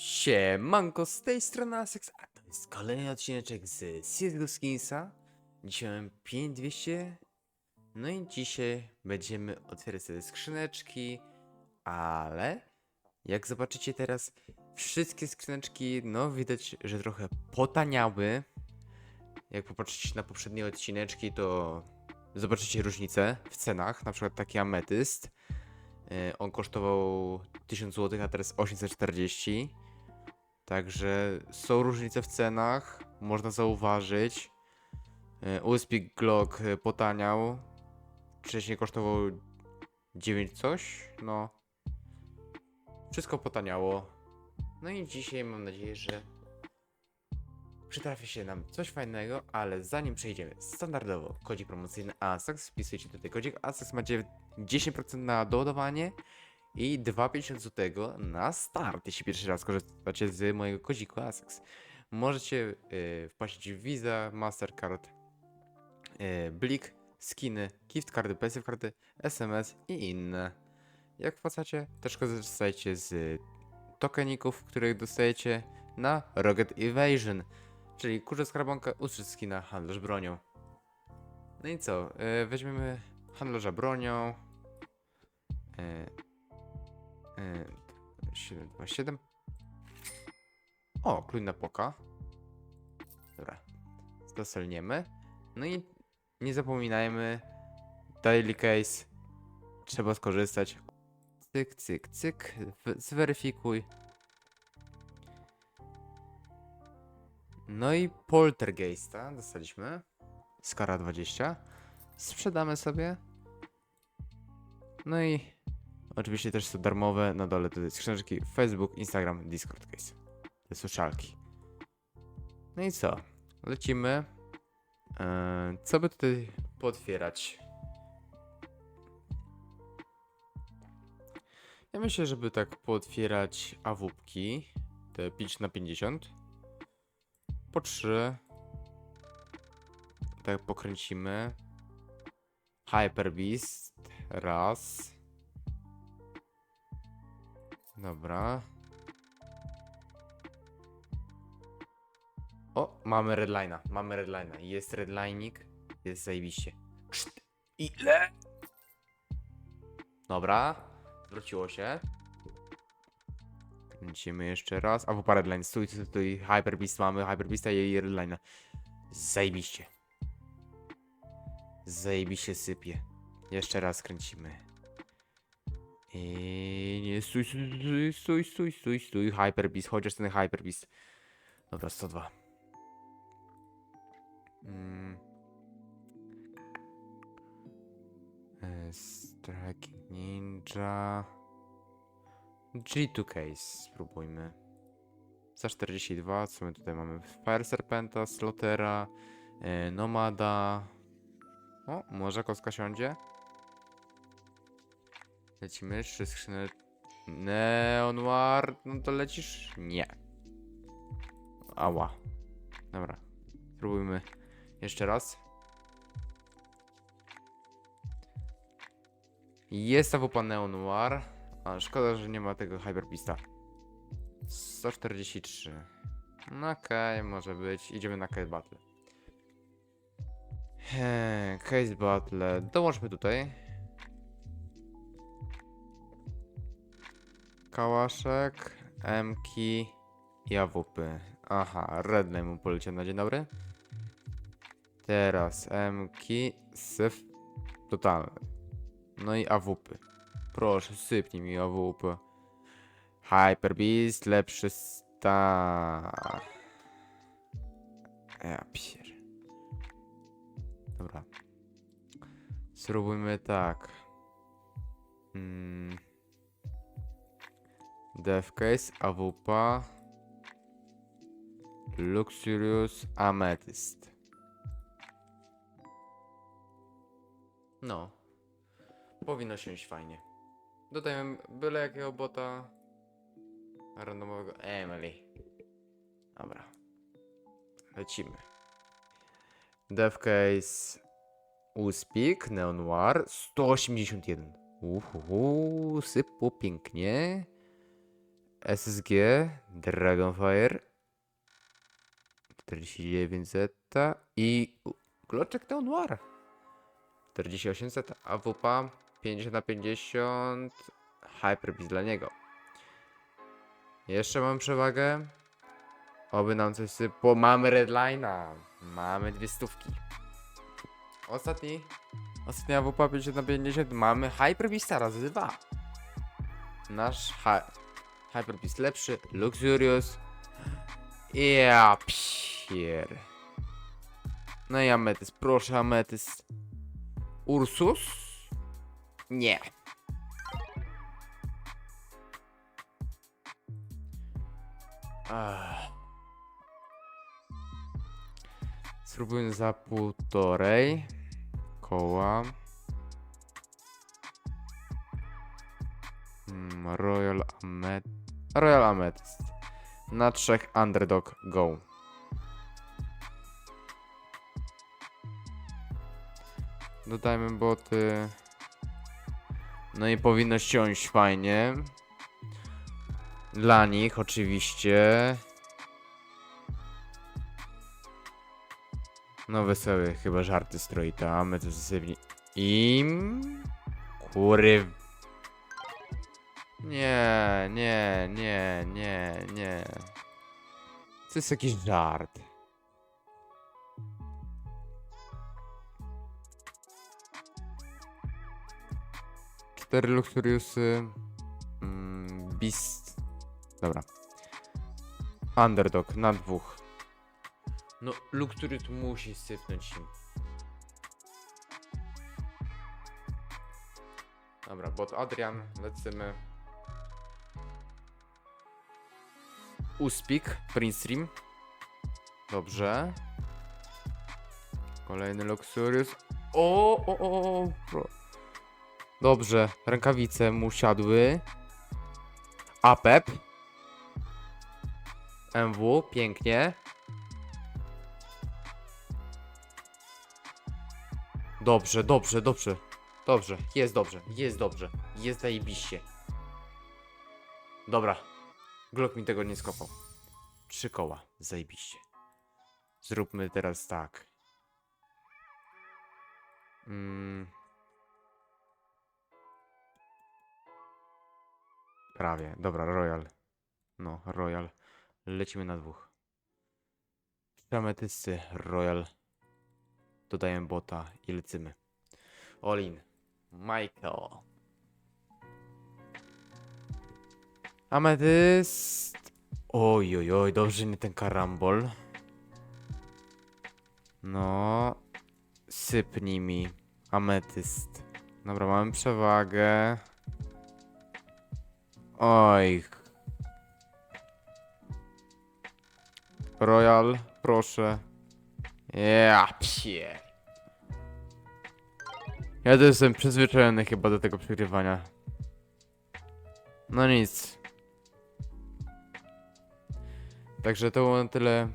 Siemanko, z tej strony Asex, a to jest kolejny odcineczek z CSGO Skinsa. Dzisiaj mam 5200, no i dzisiaj będziemy otwierać sobie skrzyneczki, ale jak zobaczycie teraz, wszystkie skrzyneczki, no widać, że trochę potaniały. Jak popatrzycie na poprzednie odcineczki, to zobaczycie różnicę w cenach, na przykład taki ametyst. e, On kosztował 1000 zł, a teraz 840. Także są różnice w cenach, można zauważyć. E, USB Glock e, potaniał. Wcześniej kosztował 9 coś, no. Wszystko potaniało. No i dzisiaj mam nadzieję, że przytrafi się nam coś fajnego, ale zanim przejdziemy standardowo kodzik promocyjny ASAX, wpisujcie tutaj kodzik ASAX, macie 10% na doładowanie i 2,50 zł na start, jeśli pierwszy raz korzystacie z mojego kodziku ASAX. Możecie y, wpłacić w Visa, Mastercard, y, Blik, skiny, gift karty, PSF karty, SMS i inne. Jak wpłacacie, też korzystajcie z tokeników, których dostajecie na Rocket Evasion, czyli kurze skarbonka, ustrzyk skina, handlarz bronią. No i co, y, weźmiemy handlarza bronią. Y, 727. O, kluj na poka. Dobra. Stoselniemy. No i nie zapominajmy. Daily case. Trzeba skorzystać. Cyk, cyk, cyk. Zweryfikuj. No i poltergeista dostaliśmy. Skara 20. Sprzedamy sobie. No i Oczywiście też są darmowe na dole tutaj skrzyneczki Facebook, Instagram, Discord case. Te socialki. No i co? Lecimy. Eee, co by tutaj potwierać? Ja myślę, żeby tak pootwierać awupki. Te 5 na 50. Po 3. Tak pokręcimy. Hyper Beast. Raz. Dobra. O, mamy redline'a, mamy redline'a. Jest redline'ik, jest zajebiście. Czt, Ile? Dobra, zwróciło się. Kręcimy jeszcze raz. A w redline, stój, stój, stój. Hyper Beast mamy, Hyper Beasta i redline'a. Zajebiście. Zajebiście sypie. Jeszcze raz kręcimy. I nie, stój, stój, stój, stój, stój, stój, Hyper Beast, chociaż ten Hyper Beast. Dobra, 102. Mm. E, Striking Ninja. G2 Case, spróbujmy. Za 42, co my tutaj mamy? Fire Serpenta, Slotera, e, Nomada. O, może kostka siądzie? Lecimy, trzy skrzyny. Neon Noir, no to lecisz? Nie. Ała. Dobra. Spróbujmy jeszcze raz. Jest AWP Neon Noir. A szkoda, że nie ma tego Hyperbeasta. 143. No okej, może być. Idziemy na Case Battle. Case Battle. Dołączmy tutaj. Kałaszek, Mki i AWP. Aha, Redline mu poleciał na dzień dobry. Teraz Mki, syf totalny. No i AWP. Proszę, sypnij mi AWP. Hyper Beast, lepszy star. Ja pier. Dobra. Spróbujmy tak. Mm. Deathcase, AWP, Luxurious, Amethyst. No. Powinno się iść fajnie. Dodajmy byle jakiego bota randomowego Emily. Dobra. Lecimy. Deathcase, Uspik, Neonoir, 181. Uhu, sypło pięknie. SSG, Dragonfire, 49 Zeta i Gloczek Neon Noir. 48 Zeta, AWP 50 na 50, Hyperbeat dla niego. Jeszcze mam przewagę. Oby nam coś sypło. Mamy redline'a. Mamy dwie stówki. Ostatni. Ostatnia AWP 50 na 50. Mamy Hyperbeasta razy dwa. Nasz Hyperbeast lepszy. Luxurious. Ja pier. No i Ametys. Proszę Ametys. Ursus? Nie. Ach. Spróbujmy za półtorej koła. Hmm, Royal Amet... Royal Amethyst. Na trzech Underdog Go. Dodajmy boty. No i powinno ściąć fajnie. Dla nich oczywiście. No wesoły, chyba żarty stroi my to zasypni. Im... Kury... Nie, nie, nie, nie, nie. To jest jakiś żart. Cztery Luxuriusy. Mm, Beast. Dobra. Underdog na dwóch. No, Luxurius musi sypnąć im. Dobra, bot Adrian, lecimy. Uspik, Prince Stream. Dobrze. Kolejny Luxurius. O, o, o, o. Dobrze, rękawice mu siadły. Apep. MW, pięknie. Dobrze, dobrze, dobrze. Dobrze, jest dobrze, jest dobrze. Jest zajebiście. Dobra. Glock mi tego nie skopał. Trzy koła, zajebiście. Zróbmy teraz tak. Mm. Prawie. Dobra, Royal. No, Royal. Lecimy na dwóch. Ametysty, Royal. Dodajemy bota i lecimy. Olin. Michael. Ametyst. Oj, oj, oj, dobrze nie ten karambol. No. Sypnij mi. Ametyst. Dobra, mamy przewagę. Oj. Royal, proszę. Ja psie. Ja też jestem przyzwyczajony chyba do tego przegrywania. No nic. Także to było na tyle.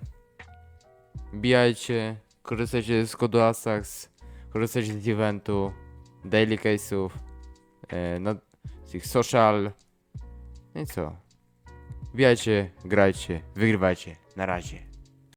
Bijajcie, korzystajcie z kodu ASAX, korzystajcie z eventu, daily case'ów, e, z ich social. No i co? Bijajcie, grajcie, wygrywajcie. Na razie.